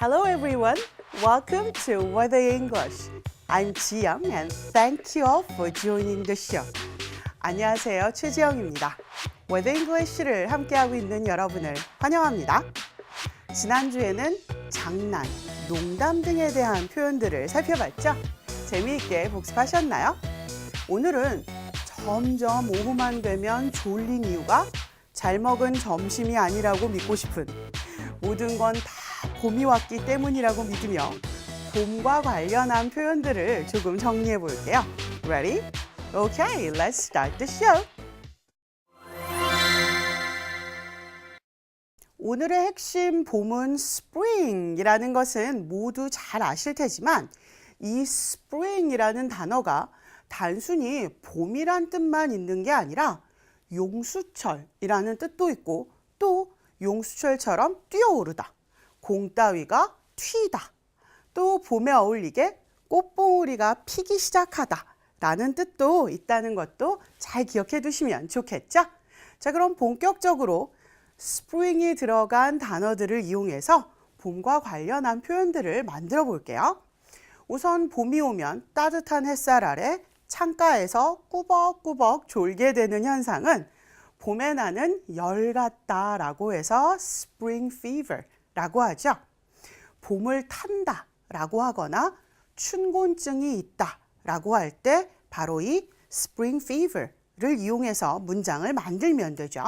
Hello everyone. Welcome to Weather English. I'm 지영 and thank you all for joining the show. 안녕하세요. 최지영입니다. Weather English를 함께하고 있는 여러분을 환영합니다. 지난주에는 장난, 농담 등에 대한 표현들을 살펴봤죠? 재미있게 복습하셨나요? 오늘은 점점 오후만 되면 졸린 이유가 잘 먹은 점심이 아니라고 믿고 싶은 모든 건 다 봄이 왔기 때문이라고 믿으며 봄과 관련한 표현들을 조금 정리해 볼게요. Ready? Okay, let's start the show. 오늘의 핵심 봄은 spring이라는 것은 모두 잘 아실 테지만 이 spring이라는 단어가 단순히 봄이란 뜻만 있는 게 아니라 용수철이라는 뜻도 있고 또 용수철처럼 뛰어오르다, 공 따위가 튀다, 또 봄에 어울리게 꽃봉오리가 피기 시작하다 라는 뜻도 있다는 것도 잘 기억해 두시면 좋겠죠? 자, 그럼 본격적으로 spring이 들어간 단어들을 이용해서 봄과 관련한 표현들을 만들어 볼게요. 우선 봄이 오면 따뜻한 햇살 아래 창가에서 꾸벅꾸벅 졸게 되는 현상은 봄에 나는 열 같다라고 해서 spring fever 라고 하죠. 봄을 탄다 라고 하거나 춘곤증이 있다 라고 할 때 바로 이 spring fever를 이용해서 문장을 만들면 되죠.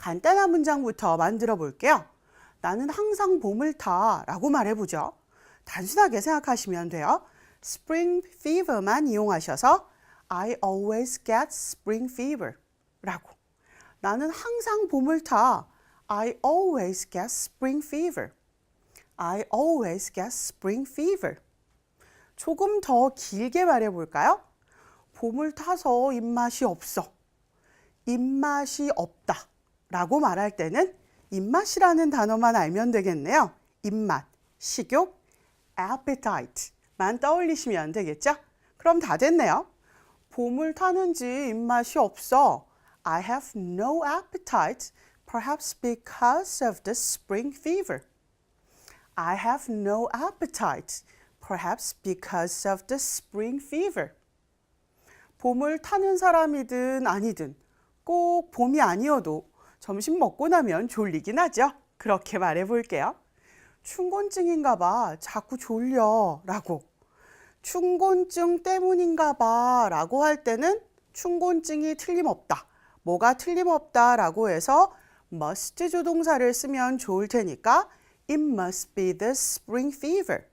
간단한 문장부터 만들어 볼게요. 나는 항상 봄을 타 라고 말해보죠. 단순하게 생각하시면 돼요. spring fever만 이용하셔서 I always get spring fever 라고. 나는 항상 봄을 타. I always get spring fever. I always get spring fever. 조금 더 길게 말해 볼까요? 봄을 타서 입맛이 없어. 입맛이 없다. 라고 말할 때는 입맛이라는 단어만 알면 되겠네요. 입맛, 식욕, appetite만 떠올리시면 되겠죠? 그럼 다 됐네요. 봄을 타는지 입맛이 없어. I have no appetite, perhaps because of the spring fever. I have no appetite, perhaps because of the spring fever. 봄을 타는 사람이든 아니든 꼭 봄이 아니어도 점심 먹고 나면 졸리긴 하죠. 그렇게 말해 볼게요. 춘곤증인가 봐. 자꾸 졸려. 라고. 춘곤증 때문인가 봐. 라고 할 때는 춘곤증이 틀림없다. 뭐가 틀림없다. 라고 해서 must 조동사를 쓰면 좋을 테니까 it must be the spring fever.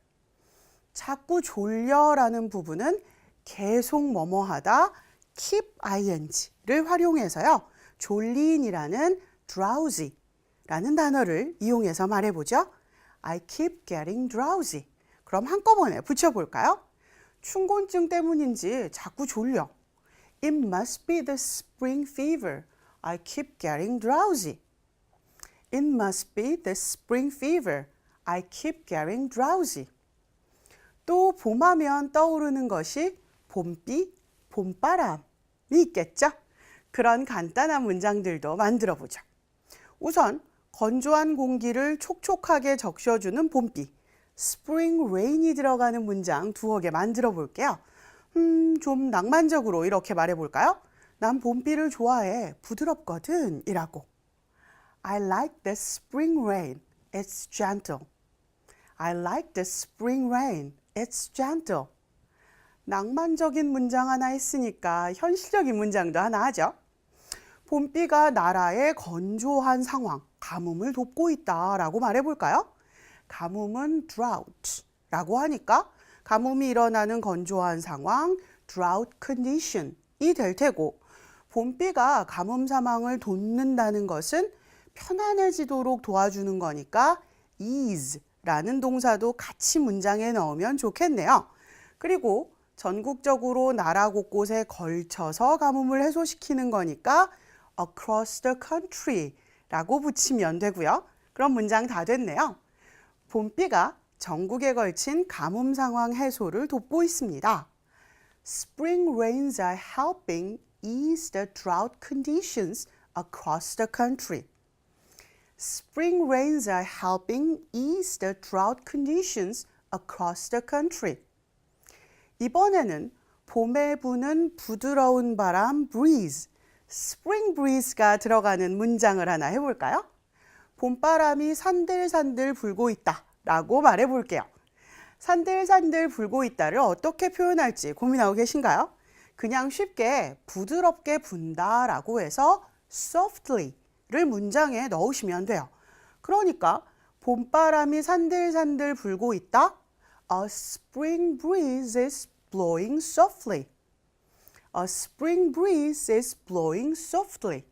자꾸 졸려 라는 부분은 계속 뭐뭐 하다 keep ing를 활용해서요. 졸린이라는 drowsy라는 단어를 이용해서 말해보죠. I keep getting drowsy. 그럼 한꺼번에 붙여볼까요? 춘곤증 때문인지 자꾸 졸려. It must be the spring fever. I keep getting drowsy. It must be the spring fever. I keep getting drowsy. 또 봄하면 떠오르는 것이 봄비, 봄바람이 있겠죠? 그런 간단한 문장들도 만들어 보죠. 우선 건조한 공기를 촉촉하게 적셔주는 봄비, spring rain이 들어가는 문장 두어 개 만들어 볼게요. 음, 좀 낭만적으로 이렇게 말해 볼까요? 난 봄비를 좋아해. 부드럽거든. 이라고. I like the spring rain. It's gentle. I like the spring rain. It's gentle. 낭만적인 문장 하나 했으니까 현실적인 문장도 하나 하죠. 봄비가 나라의 건조한 상황, 가뭄을 돕고 있다라고 말해 볼까요? 가뭄은 drought라고 하니까 가뭄이 일어나는 건조한 상황, drought condition이 될 테고 봄비가 가뭄 사망을 돕는다는 것은 편안해지도록 도와주는 거니까 ease라는 동사도 같이 문장에 넣으면 좋겠네요. 그리고 전국적으로 나라 곳곳에 걸쳐서 가뭄을 해소시키는 거니까 across the country 라고 붙이면 되고요. 그럼 문장 다 됐네요. 봄비가 전국에 걸친 가뭄 상황 해소를 돕고 있습니다. Spring rains are helping ease the drought conditions across the country. Spring rains are helping ease the drought conditions across the country. 이번에는 봄에 부는 부드러운 바람 breeze, spring breeze가 들어가는 문장을 하나 해볼까요? 봄바람이 산들산들 불고 있다 라고 말해볼게요. 산들산들 불고 있다를 어떻게 표현할지 고민하고 계신가요? 그냥 쉽게 부드럽게 분다 라고 해서 softly를 문장에 넣으시면 돼요. 그러니까 봄바람이 산들산들 불고 있다. A spring breeze is blowing softly. A spring breeze is blowing softly.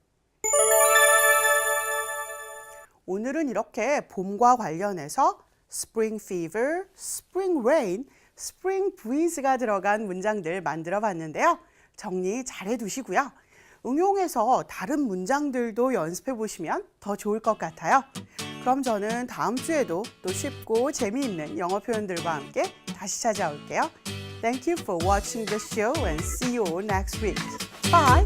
오늘은 이렇게 봄과 관련해서 spring fever, spring rain, spring breeze가 들어간 문장들 만들어 봤는데요. 정리 잘 해두시고요. 응용해서 다른 문장들도 연습해 보시면 더 좋을 것 같아요. 그럼 저는 다음 주에도 또 쉽고 재미있는 영어 표현들과 함께 다시 찾아올게요. Thank you for watching the show and see you next week. Bye!